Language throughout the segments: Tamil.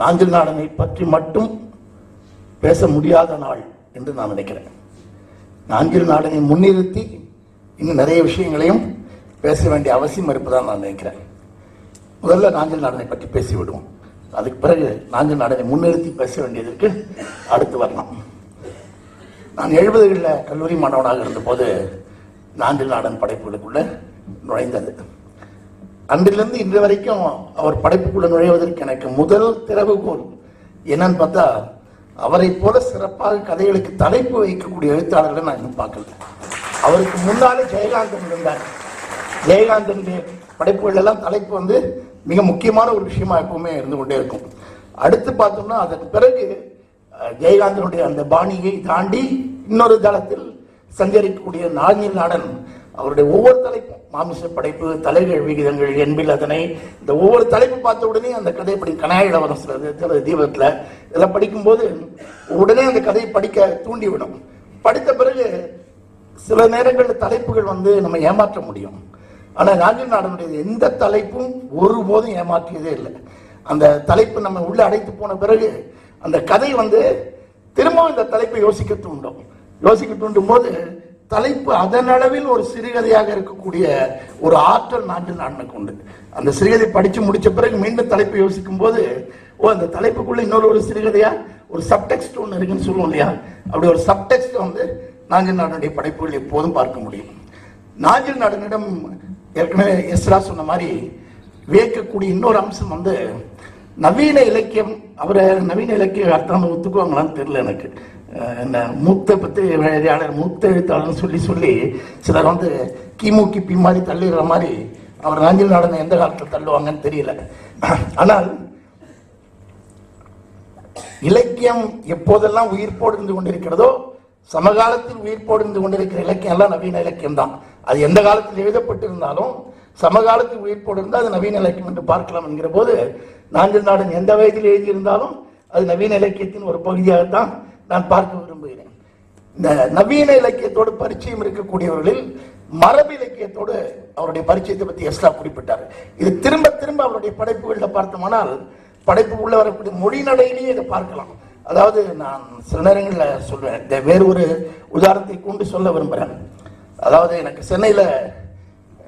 நாஞ்சில் நாடனை பற்றி மட்டும் பேச முடியாத நாள் என்று நான் நினைக்கிறேன். நாஞ்சில் நாடனை முன்னிறுத்தி இன்னும் நிறைய விஷயங்களையும் பேச வேண்டிய அவசியம் இருப்பதாக நான் நினைக்கிறேன். முதல்ல நாஞ்சில் நாடனை பற்றி பேசிவிடுவோம். அதுக்கு பிறகு நாஞ்சில் நாடனை முன்னிறுத்தி பேச வேண்டியதற்கு அடுத்து வரலாம். நான் எழுபதுகளில் கல்லூரி மாணவனாக இருந்தபோது நாஞ்சில் நாடன் படைப்புகளுக்குள்ளே நுழைந்தது. அன்றிலிருந்து இன்று வரைக்கும் அவர் படைப்புக்குள்ள நுழைவதற்கு எனக்கு முதல் திறவுகோல் என்னன்னு பார்த்தா அவரை போல சிறப்பாக கதைகளுக்கு தலைப்பு வைக்கக்கூடிய எழுத்தாளர்களை நான் இன்னும் பார்க்கல. அவருக்கு முன்னாலே ஜெயகாந்தன் இருந்தார். ஜெயகாந்தனுடைய படைப்புகள் எல்லாம் தலைப்பு வந்து மிக முக்கியமான ஒரு விஷயமா எப்பவுமே இருந்து கொண்டே இருக்கும். அடுத்து பார்த்தோம்னா அதற்கு பிறகு ஜெயகாந்தனுடைய அந்த பாணியை தாண்டி இன்னொரு தளத்தில் சஞ்சரிக்கக்கூடிய நாஞ்சில் நாடன் அவருடைய ஒவ்வொரு தலைப்பும் மாமிச படைப்பு தலைகள் விகிதங்கள் என்பில் அதனை இந்த ஒவ்வொரு தலைப்பு பார்த்த உடனே அந்த கதை படி கனாயிட வரும் சில தீபத்தில் இதெல்லாம் படிக்கும்போது உடனே அந்த கதையை படிக்க தூண்டிவிடும். படித்த பிறகு சில நேரங்களில் தலைப்புகள் வந்து நம்ம ஏமாற்ற முடியும். ஆனால் ராஜீவ் நாடனுடைய எந்த தலைப்பும் ஒருபோதும் ஏமாற்றியதே இல்லை. அந்த தலைப்பு நம்ம உள்ள அடைத்து போன பிறகு அந்த கதை வந்து திரும்பவும் இந்த தலைப்பை யோசிக்க தூண்டும். யோசிக்க தூண்டும் போது தலைப்பு அதன் அளவில் ஒரு சிறுகதையாக இருக்கக்கூடிய ஒரு ஆற்றல் நாட்டில் நாடனுக்கு உண்டு. அந்த சிறுகதை படிச்சு முடிச்ச பிறகு மீண்டும் தலைப்பு யோசிக்கும் போது ஓ அந்த தலைப்புக்குள்ள இன்னொரு ஒரு சிறுகதையா? ஒரு சப்டெக்ஸ்ட் ஒன்று இருக்குன்னு சொல்லுவோம் இல்லையா? அப்படி ஒரு சப்டெக்ஸ்ட் வந்து நாஞ்சில் நாடனுடைய படைப்புகள் எப்போதும் பார்க்க முடியும். நாஞ்சில் நாடனிடம் ஏற்கனவே எஸ்ரா சொன்ன மாதிரி வியக்கக்கூடிய இன்னொரு அம்சம் வந்து நவீன இலக்கியம் அவரை நவீன இலக்கிய அர்த்தம் ஒத்துக்குவாங்களான்னு தெரியல எனக்கு. என்ன மூத்த பத்தி மூத்த எழுத்தாளர்னு சொல்லி சொல்லி சிலர் வந்து கிமு கிப்பி மாதிரி தள்ளிடுற மாதிரி அவர் நாஞ்சில் நாடனை எந்த காலத்தில் தள்ளுவாங்கன்னு தெரியல. ஆனால் இலக்கியம் எப்போதெல்லாம் உயிர்ப்போடு இருந்து கொண்டிருக்கிறதோ சமகாலத்தில் உயிர்ப்போடு இருந்து கொண்டிருக்கிற இலக்கியம் எல்லாம் நவீன இலக்கியம் தான் அது எந்த காலத்தில் எழுதப்பட்டிருந்தாலும் சமகாலத்தில் உயிர்ப்போடு இருந்தால் அது நவீன இலக்கியம் என்று பார்க்கலாம் என்கிற போது நாஞ்சில் நாடன் எந்த வயதில் எழுதியிருந்தாலும் அது நவீன இலக்கியத்தின் ஒரு பகுதியாகத்தான் நான் பார்க்க விரும்புகிறேன். இந்த நவீன இலக்கியத்தோடு பரிச்சயம் இருக்கக்கூடியவர்களில் மரபு இலக்கியத்தோடு அவருடைய பரிச்சயத்தை பற்றி எஸ்லா குறிப்பிட்டார். இது திரும்ப திரும்ப அவருடைய படைப்புகளில் பார்த்தோமானால் படைப்பு உள்ள வரக்கூடிய மொழி நடையிலேயே இதை பார்க்கலாம். அதாவது நான் சில நேரங்களில் சொல்வேன் இந்த வேறு ஒரு உதாரணத்தை கொண்டு சொல்ல விரும்புகிறேன். அதாவது எனக்கு சென்னையில்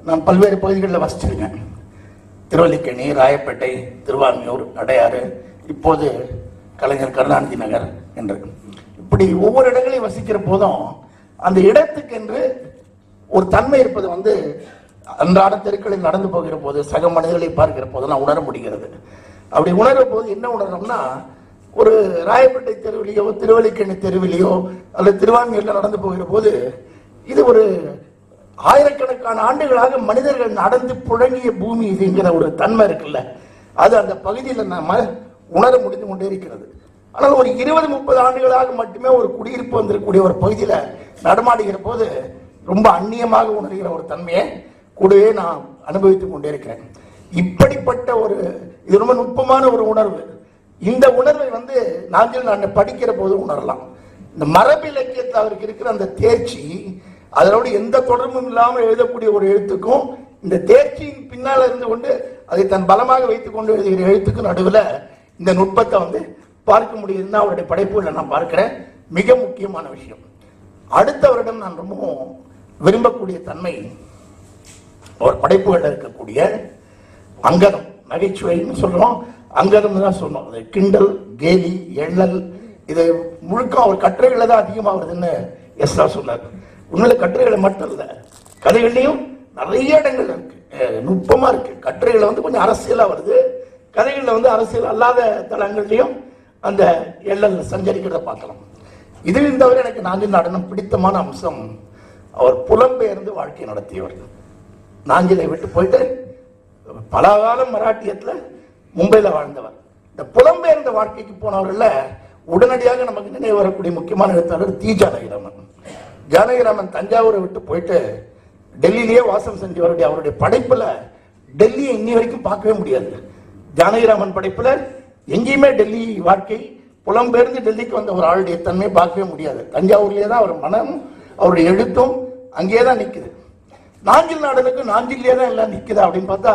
நான் பல்வேறு பகுதிகளில் வசிச்சிருக்கேன். திருவல்லிக்கேணி ராயப்பேட்டை திருவான்மியூர் அடையாறு இப்போது கலைஞர் கருணாநிதி நகர் என்று. இப்படி ஒவ்வொரு இடங்களையும் வசிக்கிற போதும் அந்த இடத்துக்கு என்று ஒரு தன்மை இருப்பது வந்து அன்றாட தெருக்களில் நடந்து போகிற போது சக மனிதர்களை பார்க்கிற போதெல்லாம் உணர முடிகிறது. அப்படி உணர்ற போது என்ன உணர்றோம்னா ஒரு ராயப்பேட்டை தெருவிலையோ திருவல்லிக்கேணி தெருவிலையோ அல்லது திருவான்மியூர்ல நடந்து போகிற போது இது ஒரு ஆயிரக்கணக்கான ஆண்டுகளாக மனிதர்கள் நடந்து புழங்கிய பூமி இதுங்கிற ஒரு தன்மை இருக்குல்ல. அது அந்த பகுதியில் நாம் உணர முடிந்து கொண்டே இருக்கிறது. ஆனால் ஒரு இருபது முப்பது ஆண்டுகளாக மட்டுமே ஒரு குடியிருப்பு வந்திருக்கக்கூடிய ஒரு பகுதியில் நடமாடுகிற போது ரொம்ப அந்நியமாக உணர்கிற ஒரு தன்மையை கூடவே நான் அனுபவித்துக் கொண்டே இருக்கிறேன். இப்படிப்பட்ட ஒரு இது ரொம்ப நுட்பமான ஒரு உணர்வு. இந்த உணர்வை வந்து நாங்கள் நான் படிக்கிற போது உணரலாம். இந்த மரபு இலக்கியத்தில் அவருக்கு இருக்கிற அந்த தேர்ச்சி அதனோடு எந்த தொடர்பும் இல்லாமல் எழுதக்கூடிய ஒரு எழுத்துக்கும் இந்த தேர்ச்சியின் பின்னால் இருந்து கொண்டு அதை தன் பலமாக வைத்துக் கொண்டு எழுதுகிற எழுத்துக்கும் நடுவில் இந்த நுட்பத்தை வந்து பார்க்க முடியுதுன்னு அவருடைய படைப்புகளை நான் பார்க்கிறேன். மிக முக்கியமான விஷயம். அடுத்தவரிடம் நான் ரொம்பவும் விரும்பக்கூடிய தன்மை அவர் படைப்புகளில் இருக்கக்கூடிய அங்கதம் நகைச்சுவைன்னு சொல்றோம். அங்கதம் தான் சொன்னோம் அது கிண்டல் கேலி எள்ளல் இது முழுக்க அவர் கட்டுரைகளில் தான் அதிகமாக வருதுன்னு எஸ்ரா சொன்னார். உண்மையில கட்டுரைகளை மட்டும் இல்லை கதைகள்லையும் நிறைய இடங்கள் இருக்கு. நுட்பமாக நுட்பமா இருக்கு. கட்டுரைகளை வந்து கொஞ்சம் அரசியலா வருது. கதைகளில் வந்து அரசியல் அல்லாத தளங்கள்லையும் அந்த எல்லல் சஞ்சரிக்கிறத பார்க்கலாம். இதில் தவிர எனக்கு நாஞ்சில் நடனம் பிடித்தமான அம்சம் அவர் புலம்பெயர்ந்து வாழ்க்கை நடத்தியவர். நாஞ்சிலை விட்டு போயிட்டு பல காலம் மராட்டியத்தில் மும்பையில் வாழ்ந்தவர். இந்த புலம்பெயர்ந்த வாழ்க்கைக்கு போனவர்களில் உடனடியாக நமக்கு நினைவு வரக்கூடிய முக்கியமான எழுத்தாளர் தீஜா ஜானகிராமன் ஜானகிராமன் தஞ்சாவூரை விட்டு போயிட்டு டெல்லியிலேயே வாசம் செஞ்சவருடைய அவருடைய படைப்புல டெல்லியை இன்னி வரைக்கும் பார்க்கவே முடியாது. ஜானகிராமன் படைப்புல எங்கேயுமே டெல்லி வாழ்க்கை புலம்பெயர்ந்து டெல்லிக்கு வந்த ஒரு ஆளுடைய தன்மையை பார்க்கவே முடியாது. தஞ்சாவூர்லேயே தான் அவர் மனம் அவருடைய எழுத்தும் அங்கேயே தான் நிற்குது நாஞ்சில் நாடனுக்கு நாஞ்சிலே தான் எல்லாம் நிற்குது அப்படின்னு பார்த்தா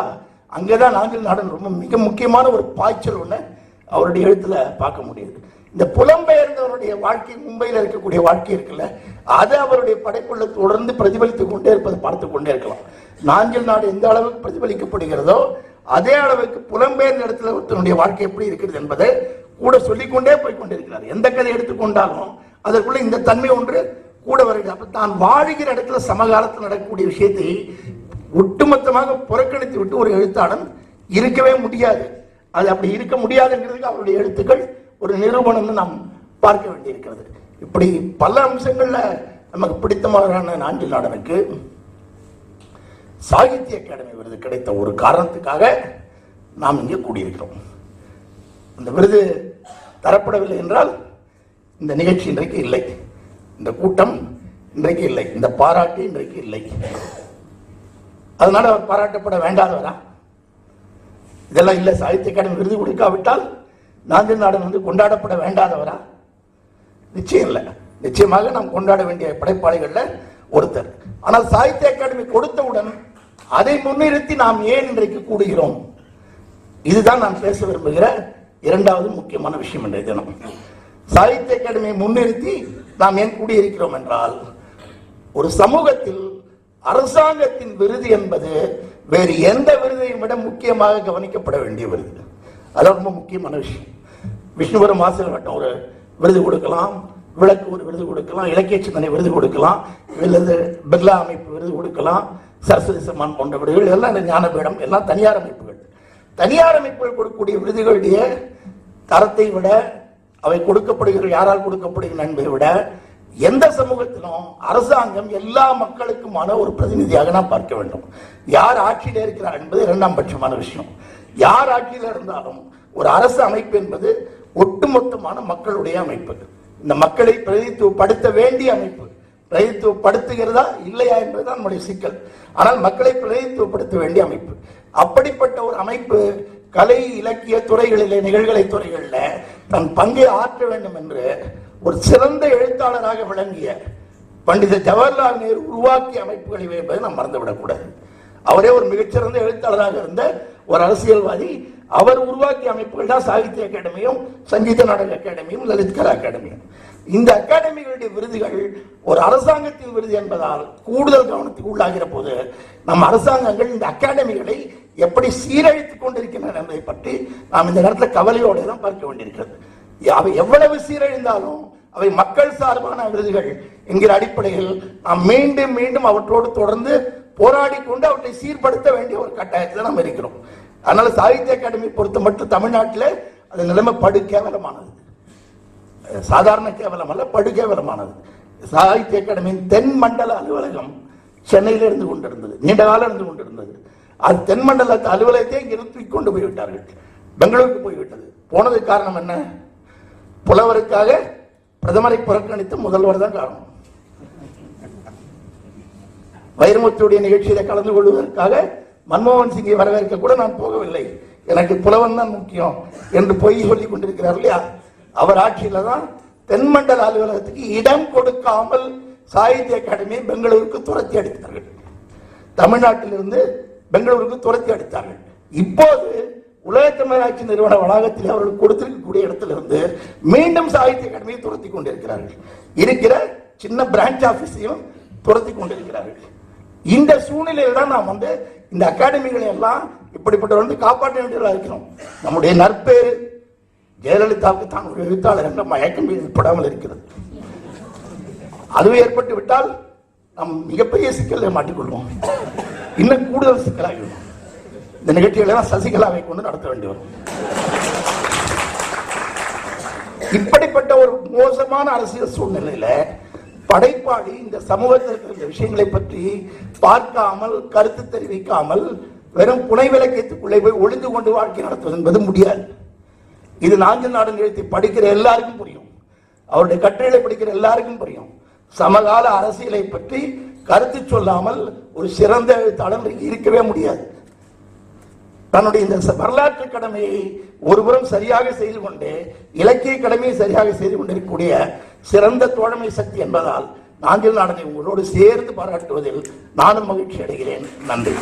அங்கே தான் நாஞ்சில் நாடன் ரொம்ப மிக முக்கியமான ஒரு பாய்ச்சல் ஒன்று அவருடைய எழுத்துல பார்க்க முடியுது. இந்த புலம்பெயர்ந்தவருடைய வாழ்க்கை மும்பையில் இருக்கக்கூடிய வாழ்க்கை இருக்குல்ல அது அவருடைய படைப்புள்ள தொடர்ந்து பிரதிபலித்துக் கொண்டே இருப்பதை பார்த்து கொண்டே இருக்கலாம். நாஞ்சில் நாடு எந்த அளவுக்கு பிரதிபலிக்கப்படுகிறதோ அதே அளவுக்கு புலம்பெயர்ந்த இடத்துல ஒருத்தனுடைய வாழ்க்கை எப்படி இருக்கிறது என்பதை கூட சொல்லிக்கொண்டே போய் கொண்டிருக்கிறார். எந்த கதை எடுத்துக்கொண்டாலும் அதற்குள்ள இந்த தன்மை ஒன்று கூட வருகிறது. அப்ப தான் வாழுகிற இடத்துல சமகாலத்தில் நடக்கக்கூடிய விஷயத்தை ஒட்டுமொத்தமாக புறக்கணித்து விட்டு ஒரு எழுத்தாளன் இருக்கவே முடியாது. அது அப்படி இருக்க முடியாதுங்கிறதுக்கு அவருடைய எழுத்துக்கள் ஒரு நிரூபணம்னு நாம் பார்க்க வேண்டியிருக்கிறது. இப்படி பல அம்சங்களில் நமக்கு பிடித்தமான நாஞ்சில் நாடனுக்கு சாகித்ய அகாடமி விருது கிடைத்த ஒரு காரணத்துக்காக நாம் இங்கே கூடியிருக்கிறோம். அந்த விருது தரப்படவில்லை என்றால் இந்த நிகழ்ச்சி இன்றைக்கு இல்லை. இந்த கூட்டம் இன்றைக்கு இல்லை. இந்த பாராட்டு இன்றைக்கு இல்லை. அதனால அவர் பாராட்டப்பட வேண்டாதவரா? இதெல்லாம் இல்லை. சாகித்ய அகாடமி விருது கொடுக்காவிட்டால் நாஞ்சில் நாடன் வந்து கொண்டாடப்பட வேண்டாதவரா? நிச்சயம் இல்லை. நிச்சயமாக நாம் கொண்டாட வேண்டிய படைப்பாளிகளில் ஒருத்தர். ஆனால் சாகித்ய அகாடமி கொடுத்தவுடன் அதை முன்னிறுத்தி நாம் ஏன் இன்றைக்கு கூடுகிறோம்? இதுதான் நான் பேச விரும்புகிற இரண்டாவது முக்கியமான விஷயம் என்ற தினம். சாகித்ய அகாடமியை முன்னிறுத்தி நாம் ஏன் கூடியிருக்கிறோம் என்றால் ஒரு சமூகத்தில் அரசாங்கத்தின் விருது என்பது வேறு எந்த விருதையும் விட முக்கியமாக கவனிக்கப்பட வேண்டிய விருது. அதான் ரொம்ப முக்கியமான விஷயம். விஷ்ணுபுரம் வாசல் வட்டம் ஒரு விருது கொடுக்கலாம் விளக்கு ஒரு விருது கொடுக்கலாம் இலக்கிய சிந்தனை விருது கொடுக்கலாம் இல்லது பிர்லா அமைப்பு விருது கொடுக்கலாம் சரஸ்வதி சம்மான் போன்ற விருதுகள் எல்லாம் இந்த ஞானபீடம் எல்லாம் தனியார் அமைப்புகள். தனியார் அமைப்புகள் கொடுக்கக்கூடிய விருதுகளுடைய தரத்தை விட அவை கொடுக்கப்படுகிற யாரால் கொடுக்கப்படுகிற என்பதை விட எந்த சமூகத்திலும் அரசாங்கம் எல்லா மக்களுக்குமான ஒரு பிரதிநிதியாக நாம் பார்க்க வேண்டும். யார் ஆட்சியில் இருக்கிறார் என்பது இரண்டாம் பட்சமான விஷயம். யார் ஆட்சியில் இருந்தாலும் ஒரு அரசு அமைப்பு என்பது ஒட்டுமொத்தமான மக்களுடைய அமைப்பு. இந்த மக்களை பிரதித்துவப்படுத்த வேண்டிய அமைப்பு. பிரதித்துவப்படுத்துகிறதா இல்லையா என்பதுதான் நம்முடைய சிக்கல். ஆனால் மக்களை பிரதித்துவப்படுத்த வேண்டிய அமைப்பு. அப்படிப்பட்ட ஒரு அமைப்பு கலை இலக்கிய துறைகளிலே நிகழ்கலை துறைகளில் தன் பங்கை ஆற்ற வேண்டும் என்று ஒரு சிறந்த எழுத்தாளராக விளங்கிய பண்டித ஜவஹர்லால் நேரு உருவாக்கிய அமைப்புகளை என்பதை நாம் மறந்துவிடக்கூடாது. அவரே ஒரு மிகச்சிறந்த எழுத்தாளராக இருந்த ஒரு அரசியல்வாதி அவர் உருவாக்கிய அமைப்புகள் தான் சாகித்ய அகாடமியும் சங்கீத நாடக அகாடமியும் லலித் கலா அகாடமியும். இந்த அகாடமிகளுடைய விருதுகள் ஒரு அரசாங்கத்தின் விருது என்பதால் கூடுதல் கவனத்துக்கு உள்ளாகிற போது நம் அரசாங்கங்கள் இந்த அகாடமிகளை எப்படி சீரழித்துக் கொண்டிருக்கின்றன என்பதை பற்றி நாம் இந்த நேரத்தில் கவலையோடு தான் பார்க்க வேண்டியிருக்கிறது. அவை எவ்வளவு சீரழிந்தாலும் அவை மக்கள் சார்பான விருதுகள் என்கிற அடிப்படையில் நாம் மீண்டும் மீண்டும் அவற்றோடு தொடர்ந்து போராடி கொண்டு அவற்றை சீர்படுத்த வேண்டிய ஒரு கட்டாயத்தில் நாம் இருக்கிறோம். அதனால சாகித்ய அகாடமி பொறுத்த மட்டும் தமிழ்நாட்டில் அது நிலைமை படு கேவலமானது. சாதாரண கேவலம் அல்ல படு கேவலமானது. சாகித்ய அகாடமியின் தென் மண்டல அலுவலகம் சென்னையில் இருந்து கொண்டிருந்தது. நீண்ட காலம் இருந்து கொண்டிருந்தது. அது தென் மண்டல அலுவலகத்தை இங்கே கொண்டு போய்விட்டார்கள். பெங்களூருக்கு போய்விட்டது. போனதுக்கு காரணம் என்ன? புலவருக்காக பிரதமரை புறக்கணித்து முதல்வர் தான் காரணம். வைரமுத்துடைய நிகழ்ச்சியில கலந்து கொள்வதற்காக மன்மோகன் சிங்கை வரவேற்க கூட நான் போகவில்லை. எனக்கு புலவன் தான் முக்கியம் என்று பொய் சொல்லி கொண்டிருக்கிறார் இல்லையா? அவர் ஆட்சியில தான் தென்மண்டல அலுவலகத்துக்கு இடம் கொடுக்காமல் சாகித்ய அகாடமியை பெங்களூருக்கு துரத்தி அடித்தார்கள். தமிழ்நாட்டிலிருந்து பெங்களூருக்கு துரத்தி அடித்தார்கள். இப்போது உலக தமிழாட்சி நிறுவன வளாகத்தில் அவர்கள் கொடுத்திருக்கக்கூடிய இடத்திலிருந்து மீண்டும் சாகித்ய அகாடமியை துரத்தி கொண்டிருக்கிறார்கள். இருக்கிற சின்ன பிரான்ச் ஆபீஸையும் துரத்தி கொண்டிருக்கிறார்கள். இந்த சூழ்நிலையில் தான் நாம் வந்து இந்த அகாடமிகளை எல்லாம் இப்படிப்பட்ட வந்து காப்பாற்ற வேண்டியதாக இருக்கிறோம். நம்முடைய நற்பேர் ஜெயலலிதாவுக்கு தான் ஒரு எழுத்தாளர் என்ற மயக்கம் ஏற்படாமல் இருக்கிறது. அதுவே ஏற்பட்டு விட்டால் நாம் மிகப்பெரிய சிக்கலில் மாட்டிக்கொள்வோம். இன்னும் கூடுதல் சிக்கலாகிவிடும் இந்த நிகழ்ச்சிகளை எல்லாம் சசிகலாவை கொண்டு நடத்த வேண்டி வரும். இப்படிப்பட்ட ஒரு மோசமான அரசியல் சூழ்நிலையில படைப்பாளி இந்த சமூகத்தில் இருக்கிற விஷயங்களை பற்றி பார்க்காமல் கருத்து தெரிவிக்காமல் வெறும் புனை விளக்கத்துக்குள்ளே போய் ஒளிந்து கொண்டு வாழ்க்கை நடத்துவது என்பது முடியாது. இது நாஞ்சல் நாடு நிறுத்தி படிக்கிற எல்லாருக்கும் புரியும். அவருடைய கட்டுரைகளை படிக்கிற எல்லாருக்கும் புரியும். சமகால அரசியலை பற்றி கருத்து சொல்லாமல் ஒரு சிறந்த எழுத்தாளர் இருக்கவே முடியாது. தன்னுடைய இந்த வரலாற்று கடமையை ஒருபுறம் சரியாக செய்து கொண்டு இலக்கிய கடமையை சரியாக செய்து கொண்டிருக்கக்கூடிய சிறந்த தோழமை சக்தி என்பதால் நாஞ்சில் நாடனை உங்களோடு சேர்ந்து பாராட்டுவதில் நானும் மகிழ்ச்சி அடைகிறேன் நன்றி.